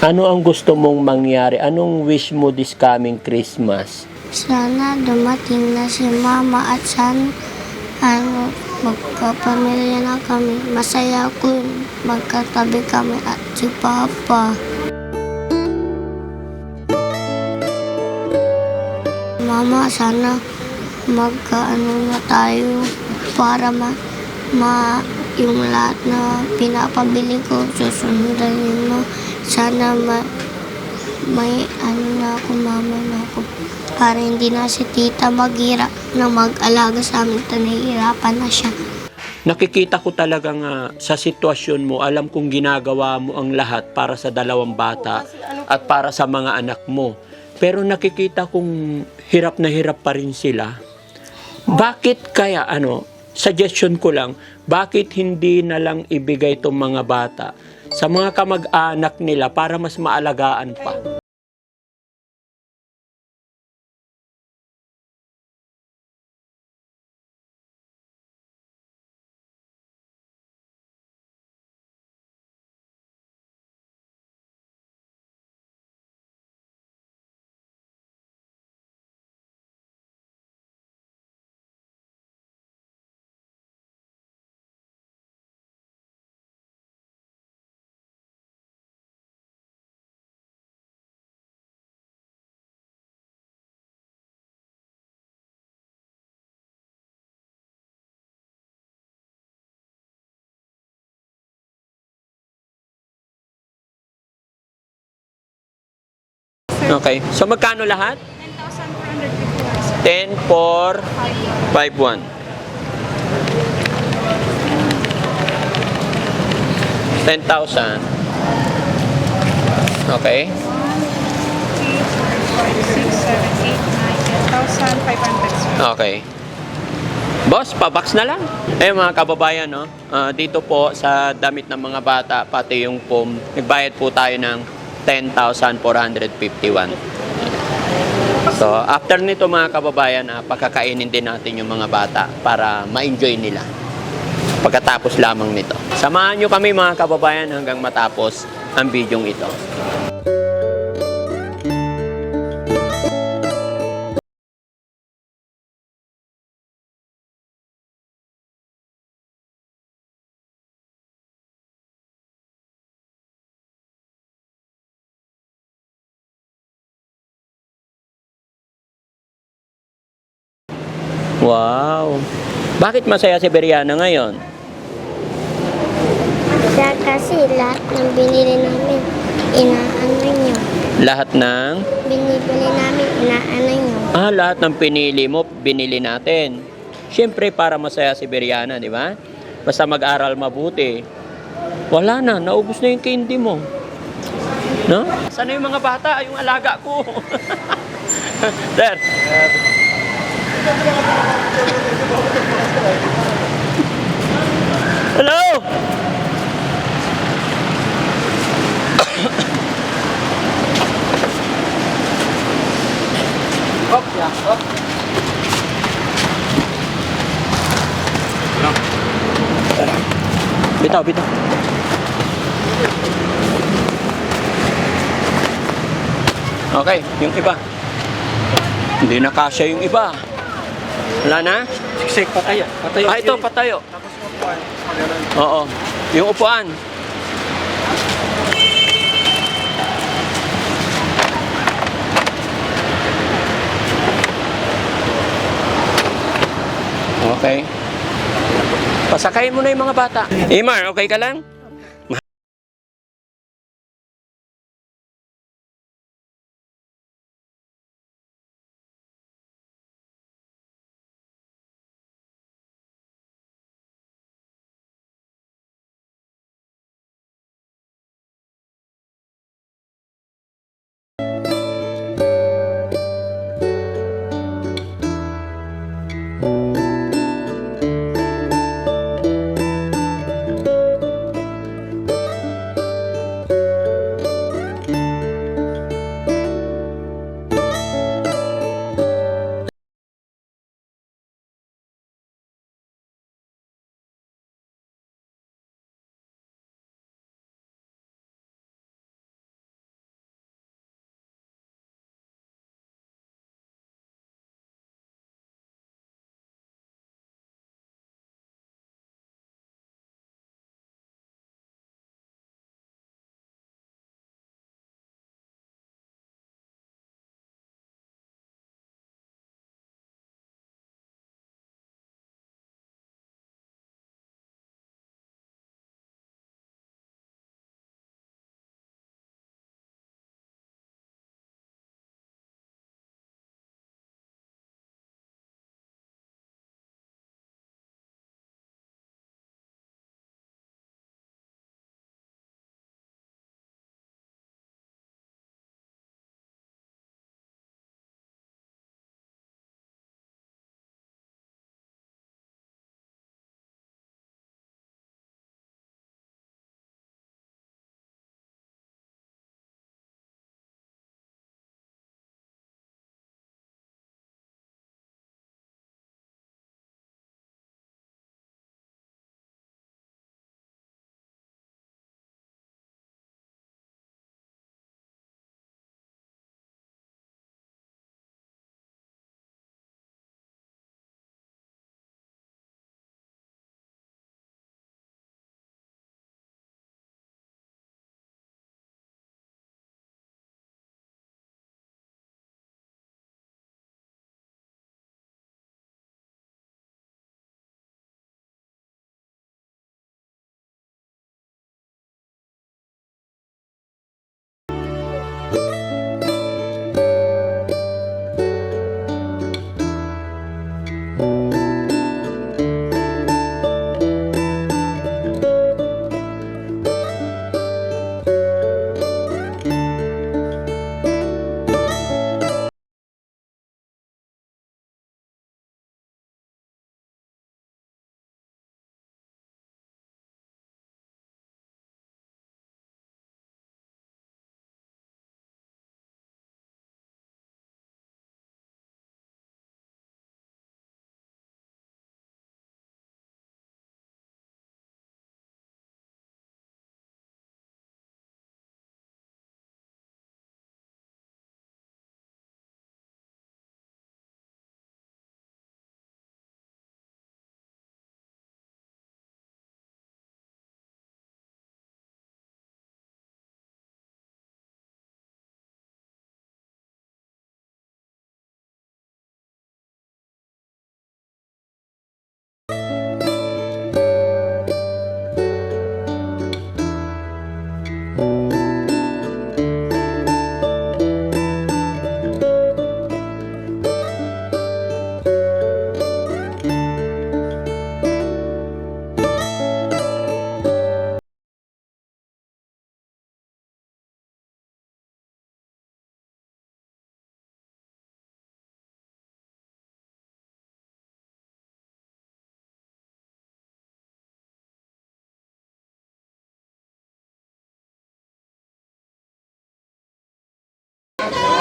Ano ang gusto mong mangyari? Anong wish mo this coming Christmas? Sana dumating na si mama at sana ano, magkapamilya na kami. Masaya yun, magkatabi kami at si papa. Mama, sana magkaano na tayo para ma, ma yung lahat na pinapabili ko, susundan mo. Sana ma, may ano na ako, mama na ako. Para hindi na si tita maghirap na mag-alaga sa amin. Ito na siya. Nakikita ko talaga nga sa sitwasyon mo, alam kong ginagawa mo ang lahat para sa dalawang bata at para sa mga anak mo. Pero nakikita kong hirap na hirap pa rin sila. Bakit kaya, ano, suggestion ko lang, bakit hindi na lang ibigay itong mga bata sa mga kamag-anak nila para mas maalagaan pa? Okay. So magkano lahat? 10 for 5 1. Ten thousand. Okay. 6, 7, 8, 9, 10,500. Okay. Boss, pabox na lang. Eh mga kababayan, no? ah, dito po sa damit ng mga bata, pati yung foam, nagbayad po tayo ng 10,451. So, after nito mga kababayan, ah, pagkakainin din natin yung mga bata para ma-enjoy nila. Pagkatapos lamang nito. Samahan nyo kami mga kababayan hanggang matapos ang bidyong ito. Wow! Bakit masaya si Beriana ngayon? Siya kasi lahat ng binili namin, inaano niyo. Lahat ng... Binibili namin, inaano niyo. Ah, lahat ng pinili mo, binili natin. Siyempre, para masaya si Beriana, di ba? Basta mag-aral mabuti. Wala na, naubos na yung candy mo. No? Sana yung mga bata, yung alaga ko. Sir. Hello! Bitaw, bitaw. Okay, yung iba. Hindi na kasya yung iba. Wala na? Siksik, patay. Patay. Ah, ito, patayo. Oo. Yung upuan. Okay. Pasakayin mo na yung mga bata. Imar, okay ka lang?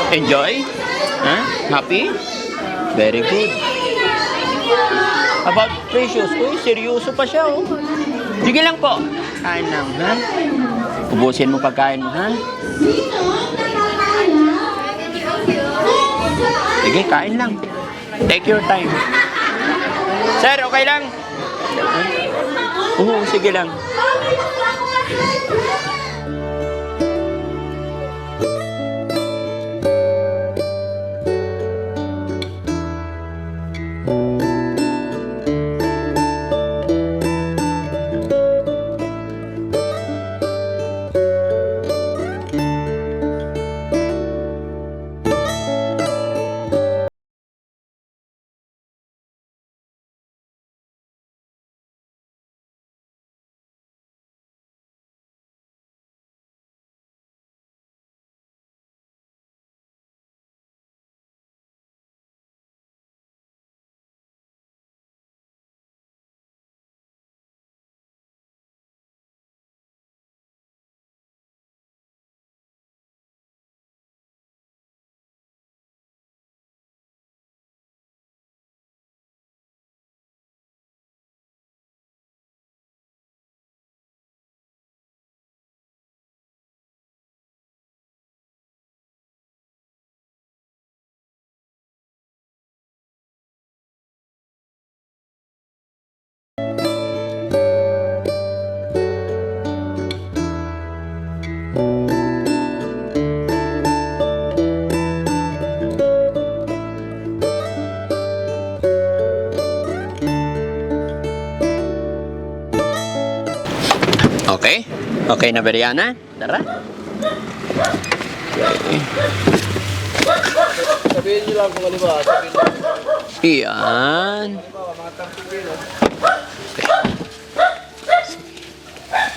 Enjoy? Huh? Happy? Very good. About Precious, uy, seryoso pa siya, oh. Sige lang po. Kain lang, ha? Ubusin mo pagkain mo, ha? Sige, kain lang. Take your time. Sir, okay lang? Oo, sige lang. Okay na, Beriana? Tara. Sabihin niyo lang kung ano ba. Sabihin niyo. Iyan.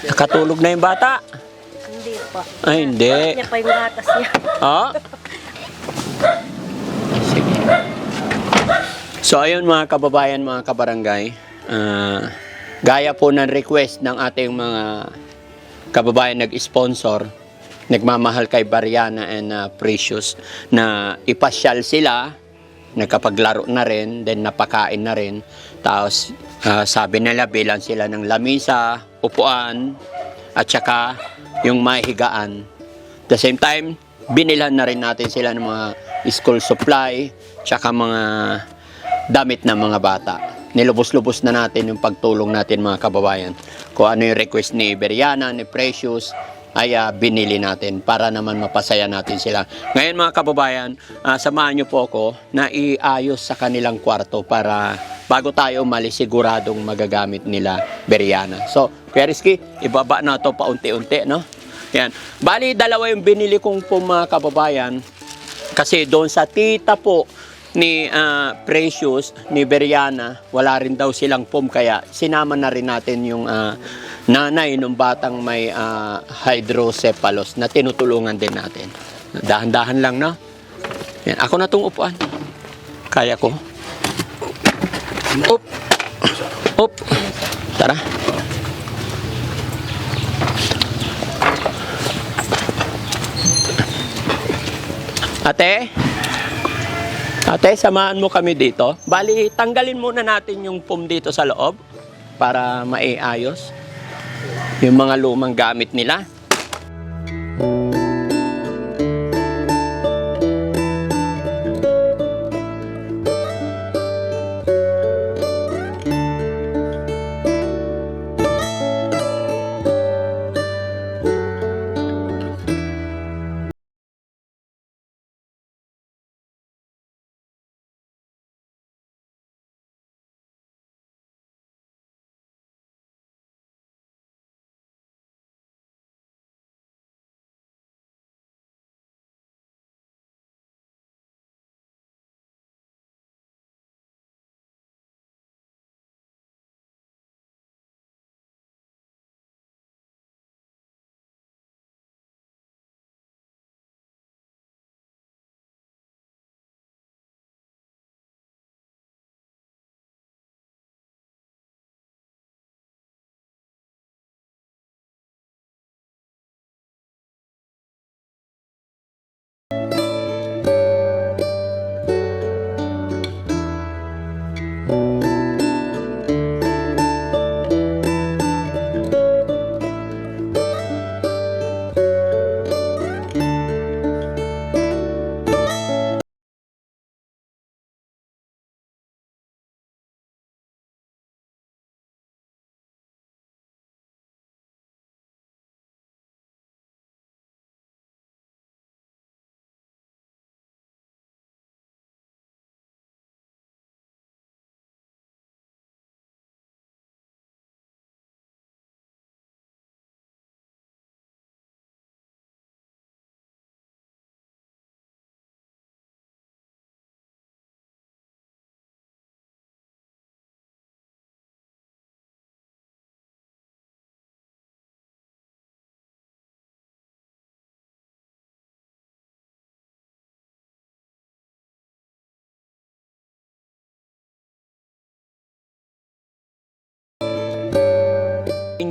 Nakatulog na yung bata. Hindi pa. Ay, hindi. Niya pa yung gatas niya. Oh? Sige. So, ayun mga kababayan, mga kabarangay. ah, gaya po ng request ng ating mga kababayan nag-sponsor, nagmamahal kay Bariana and ah, Precious, na ipasyal sila, nagkapaglaro na rin, then napakain na rin. Tapos, ah, sabi nila bilang sila ng lamisa, upuan, at saka yung mahigaan. The same time, binilhan na rin natin sila ng mga school supply, tsaka mga damit ng mga bata. Nilubos-lubos na natin yung pagtulong natin mga kababayan. Kung ano yung request ni Beriana, ni Precious, ay ah, binili natin para naman mapasaya natin sila. Ngayon mga kababayan, ah, samahan niyo po ako na iayos sa kanilang kwarto para bago tayo umalis siguradong magagamit nila Beriana. So, Kuya Rizky, ibaba na to paunti-unti, no? Yan. Bali, dalawa yung binili kong po mga kababayan. Kasi doon sa tita po ni ah, Precious, ni Beriana, wala rin daw silang pom. Kaya sinama na rin natin yung ah, nanay ng batang may ah, hydrocephalus na tinutulungan din natin. Dahan-dahan lang, no? Yan. Ako na tong upuan. Kaya ko. Up. Up. Tara. Ate? Ate, samahan mo kami dito. Bali, tanggalin muna natin yung pum dito sa loob para maiayos yung mga lumang gamit nila.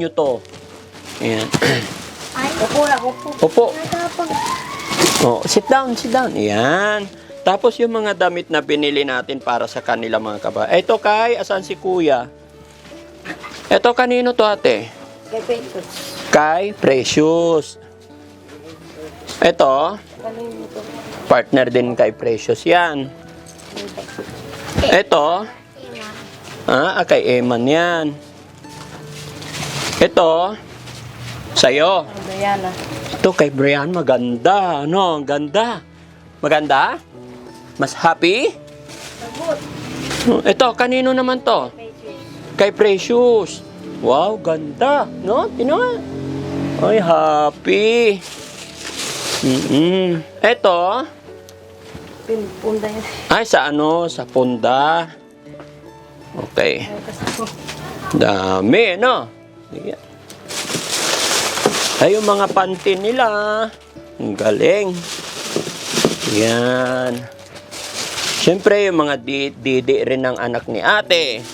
Nyo to. Ayan. Ay, Upo na, upo. Natapag. Oh, sit down, sit down. Ayan. Tapos yung mga damit na binili natin para sa kanila mga kaba. Ito kay, asan si kuya? Ito kanino to ate? Kay Petos. Kay Precious. Ito, partner din kay Precious yan. Ito, ah, kay Eman yan. Ito, sa'yo. Diana. Ito kay Brian, maganda. Ano, ang ganda. Maganda? Mas happy? Oh, Ito, kanino naman to? Kay Precious. Wow, ganda. No? Tino nga. Ay, happy. Mm-mm. Ito, Pinpunda yan. ay sa ano, sa punda. Okay. Dami, no? Ayan. Ay, mga panty nila. Ang galing. Yan. Siyempre, yung mga di- rin ng anak ni ate.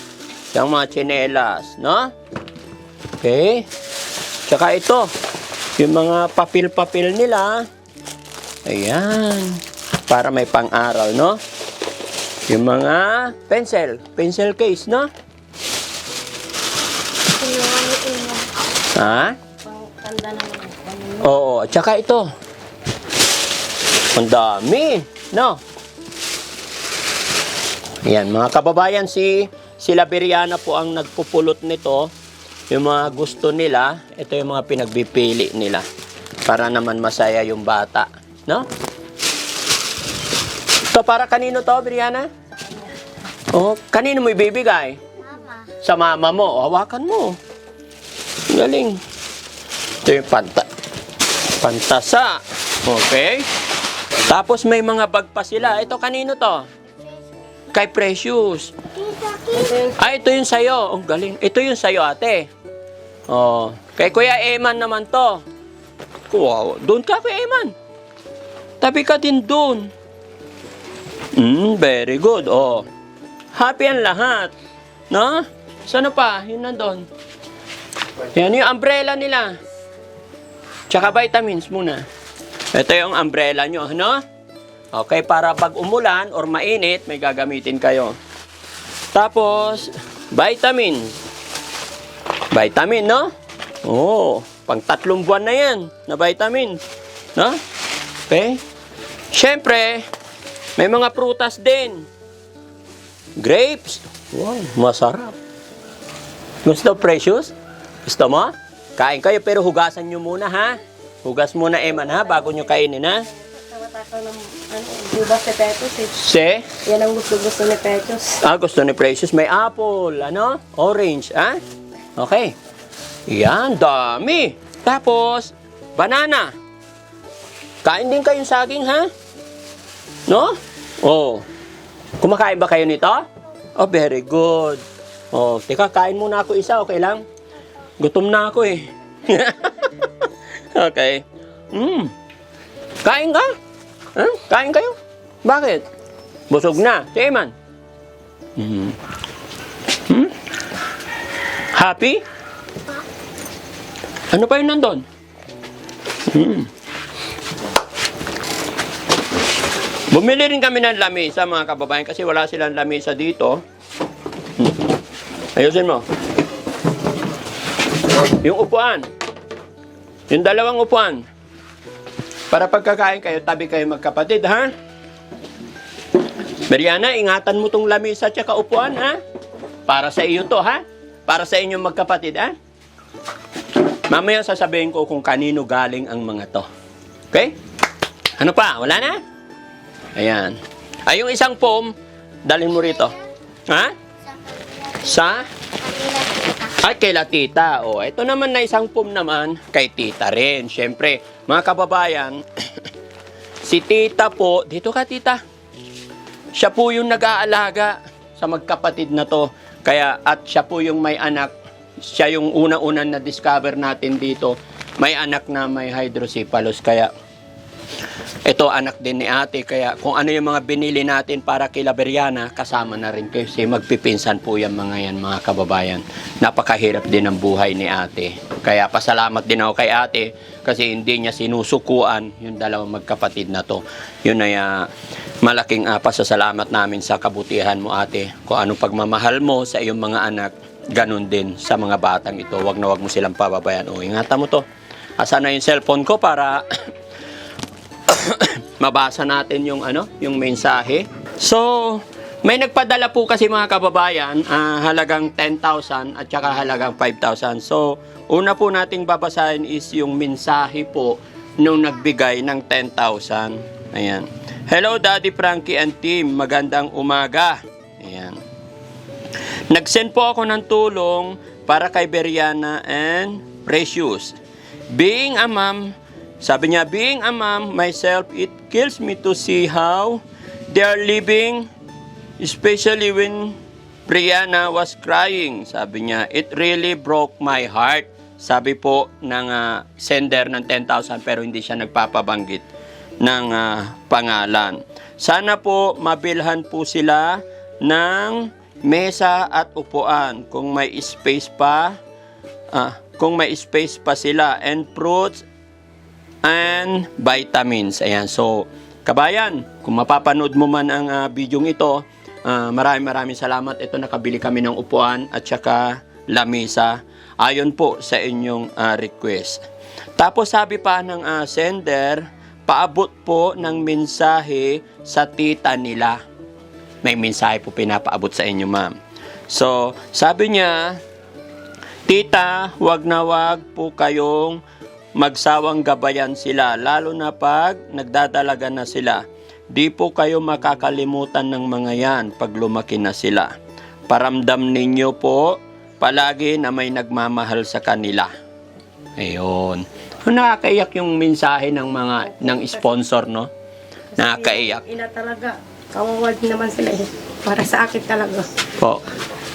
Yung mga tsinelas, no? Okay. Tsaka ito, yung mga papel-papel nila. Ayan. Para may pang-aral, no? Yung mga pencil, pencil case, no? Ha? pang tanda ng ano. Oo, at saka ito. Ang dami, no? Yan, mga kababayan, si sila Biriana po ang nagpupulot nito. Yung mga gusto nila, ito yung mga pinagbipili nila. Para naman masaya yung bata, no? Ito para kanino to, Biriana? Oh, kanino mo ibibigay? Mama. Sa mama mo. O, hawakan mo. Galing. Ito yung panta. Pantasa. Okay. Tapos may mga bag pa sila. Ito kanino to? Kay Precious. Ah, ito yung sayo. Ang galing. Ito yung sayo, ate. Oh. Kay Kuya Eman naman to. Wow. Doon ka, Kuya Eman. Tabi ka din doon. Mm, very good. Oh. Happy ang lahat. No? Saan pa? Yun nandun. Yan yung umbrella nila. Tsaka vitamins muna. Ito yung umbrella nyo, no? Okay, para pag umulan or mainit, may gagamitin kayo. Tapos, vitamin. Vitamin, no? Oo, pang tatlong buwan na yan na vitamin. No? Okay? Siyempre, may mga prutas din. Grapes. Wow, masarap. Gusto, Precious? Gusto mo? Kain kayo pero hugasan nyo muna, ha? Hugas muna, Eman, ha? Bago nyo kainin, ha? Tawatakaw ng ano, di ba si Petos eh. Se? Yan ang gusto-gusto ni Petos. Ah, gusto ni Precious. May apple, ano? Orange, ah? Okay. Yan, dami. Tapos, banana. Kain din kayong saging, ha? No? Oh. Kumakain ba kayo nito? Oh, very good. Oh, teka, kain muna ako isa, okay lang? Gutom na ako eh. okay. Mm. Kain ka? Huh? Kain kayo? Bakit? Busog na. Si Eman. Hmm. Hmm? Happy? Ano pa yun nandun? Hmm. Bumili rin kami ng lamisa mga kababayan kasi wala silang lamisa dito. Hmm. Ayusin mo. Yung upuan. Yung dalawang upuan. Para pagkakain kayo, tabi kayo magkapatid, ha? Mariana, ingatan mo tong lamisa at saka upuan, ha? Para sa iyo to, ha? Para sa inyong magkapatid, ha? Mamaya sasabihin ko kung kanino galing ang mga to. Okay? Ano pa? Wala na? Ayan. Ay, yung isang foam, dalhin mo rito. Ha? Sa? Ay, kay la tita. O, ito naman na isang foam naman, kay tita rin. Siyempre, mga kababayan, si tita po, dito ka tita. Siya po yung nag-aalaga sa magkapatid na to. Kaya, at siya po yung may anak. Siya yung una-unang na-discover natin dito. May anak na may hydrocephalus. Kaya, ito anak din ni ate, kaya kung ano yung mga binili natin para kila Beriana, kasama na rin kasi magpipinsan po yung mga yan mga kababayan. Napakahirap din ang buhay ni ate. Kaya pasalamat din ako kay ate kasi hindi niya sinusukuan yung dalawang magkapatid na to. Yun ay ah, malaking uh, pasasalamat namin sa kabutihan mo ate. Kung ano pagmamahal mo sa iyong mga anak, ganun din sa mga batang ito. Wag na wag mo silang pababayan. O, ingatan mo to. Asa na yung cellphone ko para mabasa natin yung ano, yung mensahe. So, may nagpadala po kasi mga kababayan, ah, halagang 10,000 at saka halagang 5,000. So, una po nating babasahin is yung mensahe po nung nagbigay ng 10,000. Ayan. Hello Daddy Frankie and team, magandang umaga. Ayan. Nag-send po ako ng tulong para kay Beriana and Precious. Being a mom, sabi niya, being a mom myself, it kills me to see how they are living, especially when Brianna was crying. Sabi niya, it really broke my heart. Sabi po ng ah, sender ng 10,000 pero hindi siya nagpapabanggit ng ah, pangalan. Sana po mabilhan po sila ng mesa at upuan kung may space pa ah, kung may space pa sila and fruits and vitamins. Ayan, so kabayan, kung mapapanood mo man ang ah, video ito, ah, maraming maraming salamat. Ito nakabili kami ng upuan at saka lamesa ayon po sa inyong ah, request. Tapos sabi pa ng ah, sender, paabot po ng mensahe sa tita nila. May mensahe po pinapaabot sa inyo, ma'am. So, sabi niya, Tita, wag na wag po kayong magsawang gabayan sila, lalo na pag nagdadalaga na sila. Di po kayo makakalimutan ng mga yan pag lumaki na sila. Paramdam ninyo po palagi na may nagmamahal sa kanila. Ayun. Nakakaiyak yung mensahe ng mga ng sponsor, no? Nakakaiyak. Ina talaga. Kawawad naman sila eh. Para sa akin talaga. Po.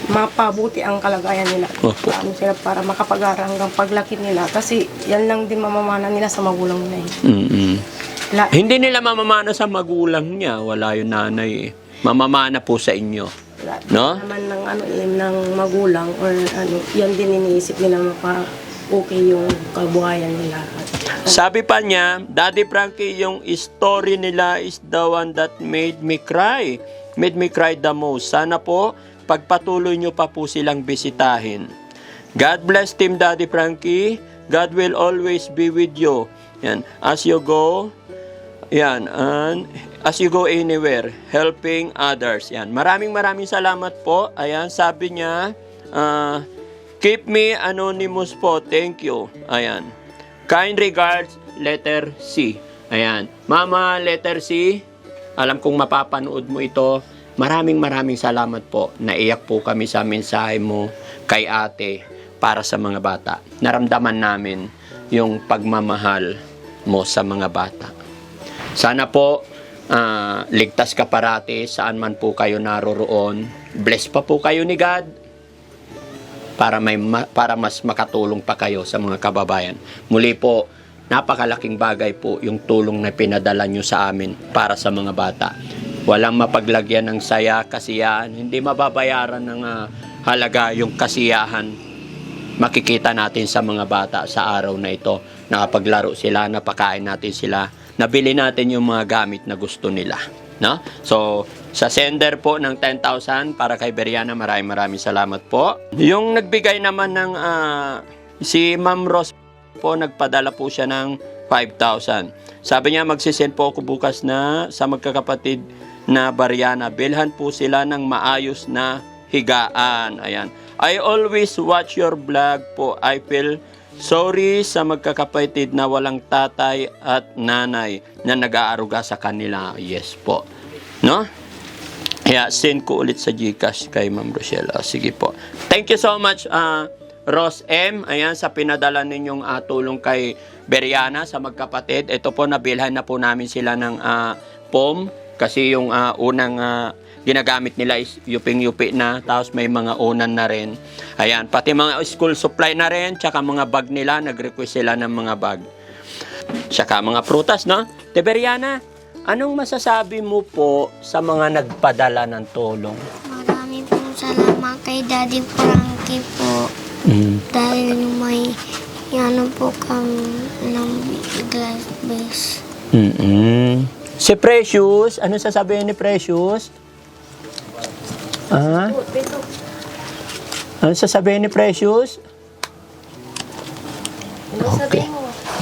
Mapabuti ang kalagayan nila. Opo. Paano sila para makapag-aral hanggang paglaki nila. Kasi yan lang din mamamana nila sa magulang nila eh. mm La- Hindi nila mamamana sa magulang niya. Wala yung nanay eh. Mamamana po sa inyo. Wala No? naman ng ano eh, ng magulang or ano, yan din iniisip nila mapa okay yung kabuhayan nila. Sabi pa niya, Daddy Frankie, yung story nila is the one that made me cry. Made me cry the most. Sana po, pagpatuloy nyo pa po silang bisitahin. God bless Team Daddy Frankie. God will always be with you. Yan. As you go, yan. And as you go anywhere, helping others. Yan. Maraming maraming salamat po. Ayan, sabi niya, ah, keep me anonymous po. Thank you. Ayan. Kind regards, letter C. Ayan. Mama, letter C. Alam kong mapapanood mo ito. Maraming maraming salamat po. Naiyak po kami sa mensahe mo kay ate para sa mga bata. Naramdaman namin yung pagmamahal mo sa mga bata. Sana po ah, ligtas ka parati saan man po kayo naroroon. Bless pa po kayo ni God para may ma- para mas makatulong pa kayo sa mga kababayan. Muli po, napakalaking bagay po yung tulong na pinadala nyo sa amin para sa mga bata. Walang mapaglagyan ng saya, kasiyahan, hindi mababayaran ng ah, halaga yung kasiyahan makikita natin sa mga bata sa araw na ito. Nakapaglaro sila, napakain natin sila, nabili natin yung mga gamit na gusto nila. No? So, sa sender po ng 10,000 para kay Beriana, maraming maraming salamat po. Yung nagbigay naman ng ah, si Ma'am Ros po, nagpadala po siya ng 5,000. Sabi niya, magsisend po ako bukas na sa magkakapatid na Bariana. Bilhan po sila ng maayos na higaan. Ayan. I always watch your vlog po. I feel sorry sa magkakapatid na walang tatay at nanay na nag-aaruga sa kanila. Yes po. No? Kaya send ko ulit sa Gcash kay Ma'am Rochelle. Ah, sige po. Thank you so much, ah, Ross M. Ayan, sa pinadala ninyong ah, tulong kay Beriana sa magkapatid. Ito po, nabilhan na po namin sila ng ah, POM. Kasi yung ah, unang ah, ginagamit nila is yuping-yupi na. Tapos may mga unan na rin. Ayan, pati mga school supply na rin. Tsaka mga bag nila, nag-request sila ng mga bag. Tsaka mga prutas, no? Teberiana, anong masasabi mo po sa mga nagpadala ng tulong? Marami pong salamat kay Daddy Frankie po. Mm. Dahil may ano po kami ng glass base. mm Si Precious, ano sasabihin ni Precious? Ah? Ano sasabihin ni Precious? Okay.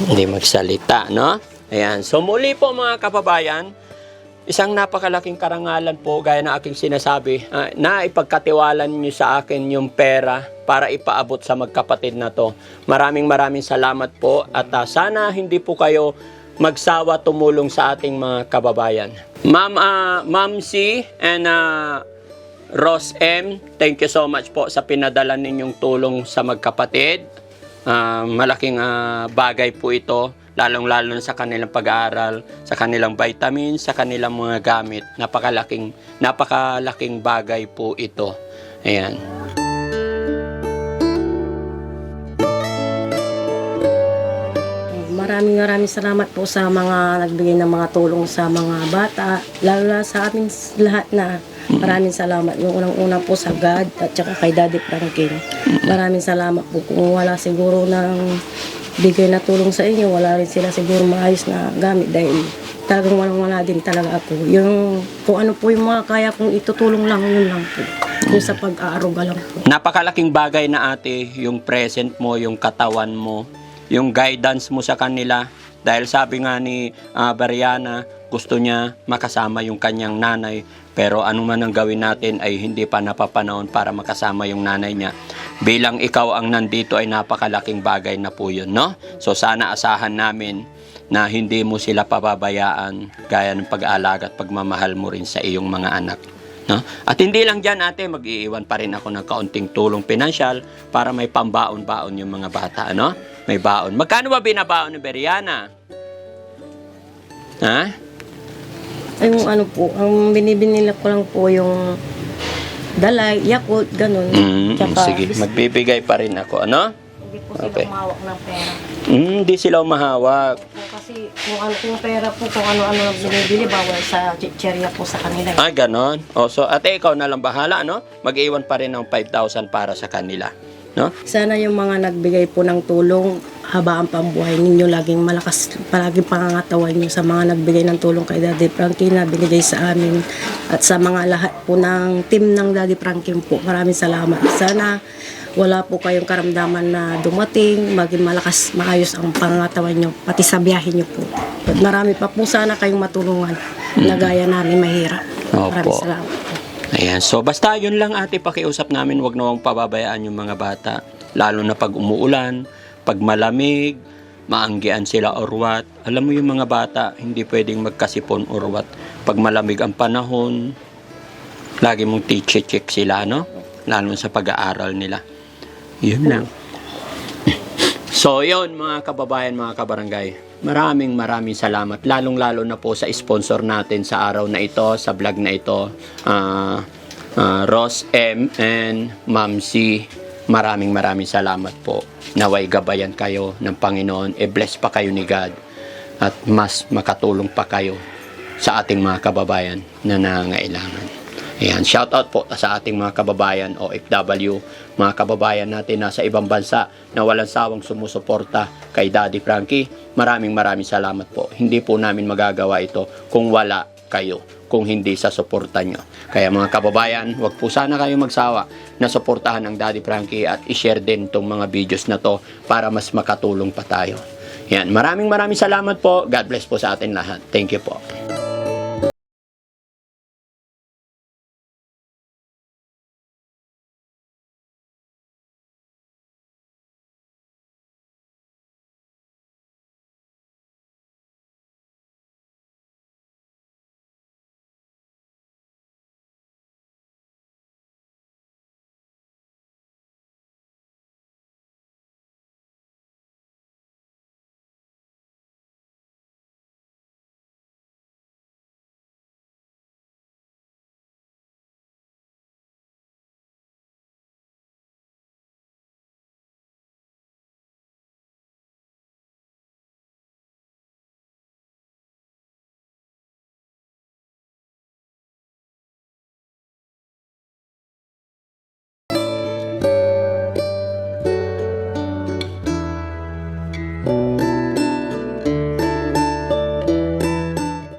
Hindi magsalita, no? Ayan. So muli po mga kababayan, isang napakalaking karangalan po, gaya ng aking sinasabi, ah, na ipagkatiwalan niyo sa akin yung pera para ipaabot sa magkapatid na to. Maraming maraming salamat po at ah, sana hindi po kayo magsawa tumulong sa ating mga kababayan. Ma'am, ah, Ma'am C and ah, Ross M, thank you so much po sa pinadala ninyong tulong sa magkapatid. Ah, malaking ah, bagay po ito, lalong-lalo sa kanilang pag-aaral, sa kanilang vitamins, sa kanilang mga gamit. Napakalaking, napakalaking bagay po ito. Ayan. Maraming maraming salamat po sa mga nagbigay ng mga tulong sa mga bata, lalo na sa amin lahat na maraming salamat. Yung unang-una po sa God at saka kay Daddy Franklin. Maraming salamat po. Kung wala siguro ng bigay na tulong sa inyo, wala rin sila siguro maayos na gamit dahil talagang walang wala din talaga ako. Yung kung ano po yung mga kaya kong itutulong lang, yun lang po. Yung sa pag-aaruga lang po. Napakalaking bagay na ate, yung present mo, yung katawan mo, yung guidance mo sa kanila. Dahil sabi nga ni ah, Bariana, gusto niya makasama yung kanyang nanay. Pero ano man ang gawin natin ay hindi pa napapanahon para makasama yung nanay niya. Bilang ikaw ang nandito ay napakalaking bagay na po yun, no? So sana asahan namin na hindi mo sila pababayaan gaya ng pag-aalaga at pagmamahal mo rin sa iyong mga anak. No? At hindi lang dyan ate, mag-iiwan pa rin ako ng kaunting tulong pinansyal para may pambaon-baon yung mga bata. Ano? May baon. Magkano ba binabaon ni Beriana? Ha? Ay, yung ano po, ang binibinila ko lang po yung dalay, yakult, ganun. Mm, Tsaka, sige, magbibigay pa rin ako. Ano? Hindi po sila Okay. umawak ng pera. Mm, Hindi sila umahawak. Po, kasi kung ano yung pera po, kung ano-ano lang binibili, bawal sa chicherya po sa kanila. Ah, ganon. O, so, ate, ikaw na lang bahala, no? Mag-iwan pa rin ng 5,000 para sa kanila. No? Sana yung mga nagbigay po ng tulong, habaan pambuhay ninyo, laging malakas, palaging pangangatawan nyo sa mga nagbigay ng tulong kay Daddy Frankie na binigay sa amin at sa mga lahat po ng team ng Daddy Frankie po. Maraming salamat. Sana wala po kayong karamdaman na dumating, maging malakas, maayos ang pangangatawan nyo, pati sa biyahe nyo po. At marami pa po sana kayong matulungan na gaya namin mahirap. Maraming Opo. salamat po. Ayan. So, basta yun lang ate pakiusap namin. Huwag nawang pababayaan yung mga bata. Lalo na pag umuulan, pag malamig, maanggian sila or what. Alam mo yung mga bata, hindi pwedeng magkasipon or what. Pag malamig ang panahon, lagi mong teach-check sila, no? Lalo sa pag-aaral nila. Yun lang. So, yun mga kababayan, mga kabarangay. Maraming maraming salamat. Lalong-lalo na po sa sponsor natin sa araw na ito, sa vlog na ito. Ah, ah, Ross M and Ma'am C. Maraming maraming salamat po. Naway gabayan kayo ng Panginoon. E-bless pa kayo ni God. At mas makatulong pa kayo sa ating mga kababayan na nangangailangan. Ayan, shout out po sa ating mga kababayan OFW, mga kababayan natin nasa ibang bansa na walang sawang sumusuporta kay Daddy Frankie. Maraming maraming salamat po. Hindi po namin magagawa ito kung wala kayo, kung hindi sa suporta nyo. Kaya mga kababayan, wag po sana kayo magsawa na suportahan ang Daddy Frankie at i-share din itong mga videos na to para mas makatulong pa tayo. Yan, maraming maraming salamat po. God bless po sa atin lahat. Thank you po.